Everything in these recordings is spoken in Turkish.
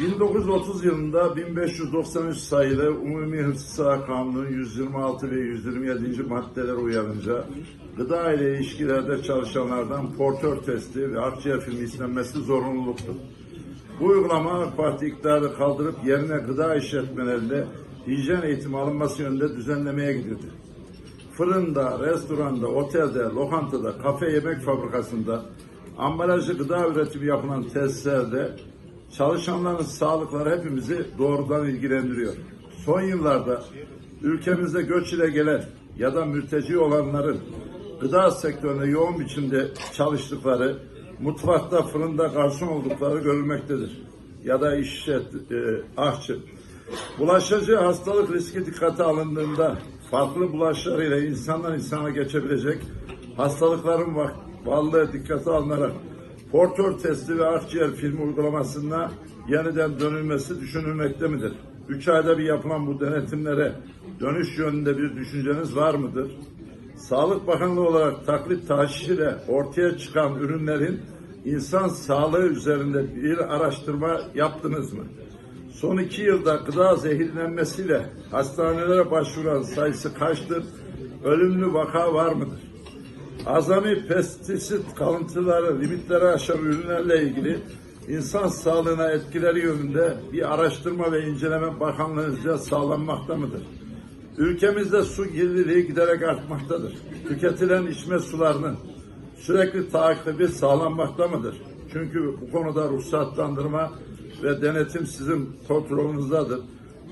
1930 yılında 1593 sayılı Umumi Hıfzı Kanunu 126 ve 127. maddeler uyarınca gıda ile ilişkilerde çalışanlardan portör testi ve akciğer filmi istenmesi zorunluluktur. Bu uygulama AK Parti iktidarı kaldırıp yerine gıda işletmelerinde hijyen eğitimi alınması yönünde düzenlemeye gidildi. Fırında, restoranda, otelde, lokantada, kafe yemek fabrikasında, ambalajlı gıda üretimi yapılan tesislerde çalışanların sağlıkları hepimizi doğrudan ilgilendiriyor. Son yıllarda ülkemizde göç ile gelen ya da mülteci olanların gıda sektöründe yoğun biçimde çalıştıkları, mutfakta, fırında garson oldukları görülmektedir. Ya da işlet, e, ahçı. Bulaşıcı hastalık riski dikkate alındığında farklı bulaşlarıyla insandan insana geçebilecek hastalıkların va- varlığı dikkate alınarak portör testi ve akciğer filmi uygulamasına yeniden dönülmesi düşünülmekte midir? Üç ayda bir yapılan bu denetimlere dönüş yönünde bir düşünceniz var mıdır? Sağlık Bakanlığı olarak taklit taşiş ile ortaya çıkan ürünlerin insan sağlığı üzerinde bir araştırma yaptınız mı? Son iki yılda gıda zehirlenmesiyle hastanelere başvuran sayısı kaçtır? Ölümlü vaka var mıdır? Azami pestisit kalıntıları limitleri aşan ürünlerle ilgili insan sağlığına etkileri yönünde bir araştırma ve inceleme bakanlığınca sağlanmakta mıdır? Ülkemizde su kirliliği giderek artmaktadır. Tüketilen içme sularının sürekli takibi sağlanmakta mıdır? Çünkü bu konuda ruhsatlandırma ve denetim sizin kontrolünüzdedir.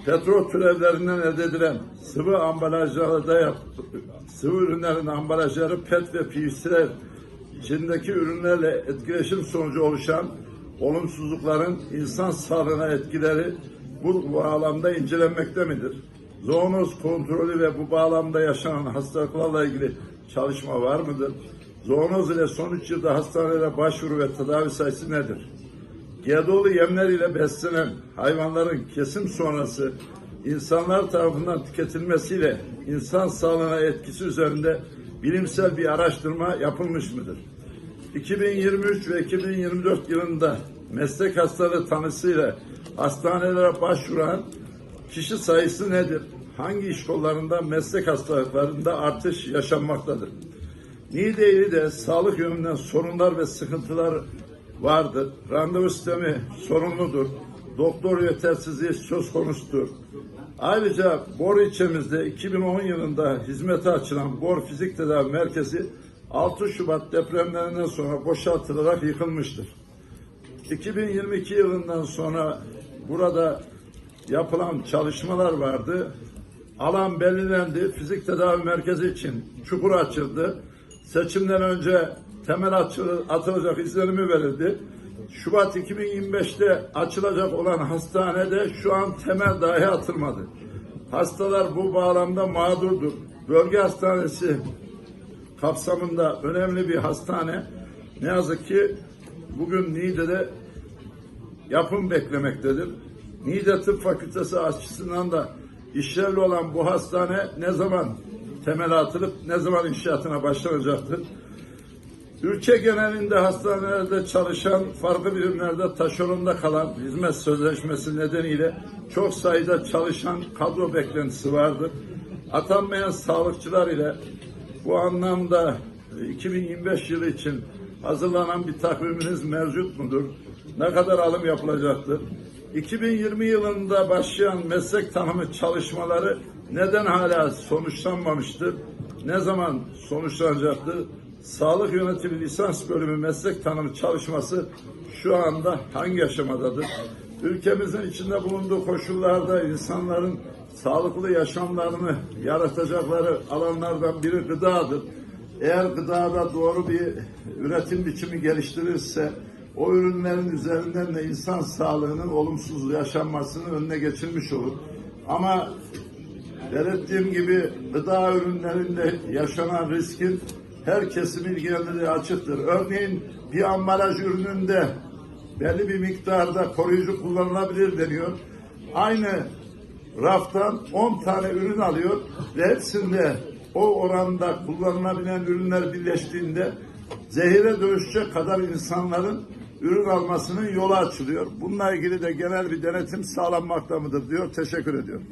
Petrol türevlerinden elde edilen sıvı ambalajlarda yap, sıvı ürünlerin ambalajları PET ve PVC'ler içindeki ürünlerle etkileşim sonucu oluşan olumsuzlukların insan sağlığına etkileri bu bağlamda incelenmekte midir? Zoonoz kontrolü ve bu bağlamda yaşanan hastalıklarla ilgili çalışma var mıdır? Zoonoz ile son 3 yılda hastanelere başvuru ve tedavi sayısı nedir? GDO'lu yemler ile beslenen hayvanların kesim sonrası insanlar tarafından tüketilmesiyle insan sağlığına etkisi üzerinde bilimsel bir araştırma yapılmış mıdır? 2023 ve 2024 yılında meslek hastalığı tanısıyla hastanelere başvuran kişi sayısı nedir? Hangi iş kollarında meslek hastalıklarında artış yaşanmaktadır? Niğde de sağlık yönünden sorunlar ve sıkıntılar vardır. Randevu sistemi sorunludur. Doktor yetersizliği söz konusudur. Ayrıca Bor ilçemizde 2010 yılında hizmete açılan Bor Fizik Tedavi Merkezi 6 Şubat depremlerinden sonra boşaltılarak yıkılmıştır. 2022 yılından sonra burada yapılan çalışmalar vardı. Alan belirlendi. Fizik tedavi merkezi için çukur açıldı. Seçimden önce temel atılacak izlenimi verildi. Şubat 2025'te açılacak olan hastanede şu an temel dahi atılmadı. Hastalar bu bağlamda mağdurdur. Bölge hastanesi kapsamında önemli bir hastane. Ne yazık ki bugün Niğde'de yapım beklemektedir. Niğde Tıp Fakültesi açısından da işlevli olan bu hastane ne zaman temel atılıp ne zaman inşaatına başlanacaktır? Ülke genelinde hastanelerde çalışan, farklı birimlerde taşeronda kalan hizmet sözleşmesi nedeniyle çok sayıda çalışan kadro beklentisi vardır. Atanmayan sağlıkçılar ile bu anlamda 2025 yılı için hazırlanan bir takviminiz mevcut mudur? Ne kadar alım yapılacaktır? 2020 yılında başlayan meslek tanımı çalışmaları neden hala sonuçlanmamıştır? Ne zaman sonuçlanacaktır? Sağlık Yönetimi Lisans Bölümü Meslek Tanımı çalışması şu anda hangi aşamadadır? Ülkemizin içinde bulunduğu koşullarda insanların sağlıklı yaşamlarını yaratacakları alanlardan biri gıdadır. Eğer gıdada doğru bir üretim biçimi geliştirirse o ürünlerin üzerinden de insan sağlığının olumsuz yaşanmasının önüne geçilmiş olur. Ama belirttiğim gibi gıda ürünlerinde yaşanan riskin her kesim ilgilendiği açıktır. Örneğin bir ambalaj ürününde belli bir miktarda koruyucu kullanılabilir deniyor. Aynı raftan 10 tane ürün alıyor ve hepsinde o oranda kullanılabilen ürünler birleştiğinde zehire dönüşecek kadar insanların ürün almasının yolu açılıyor. Bununla ilgili de genel bir denetim sağlanmakta mıdır diyor. Teşekkür ediyorum.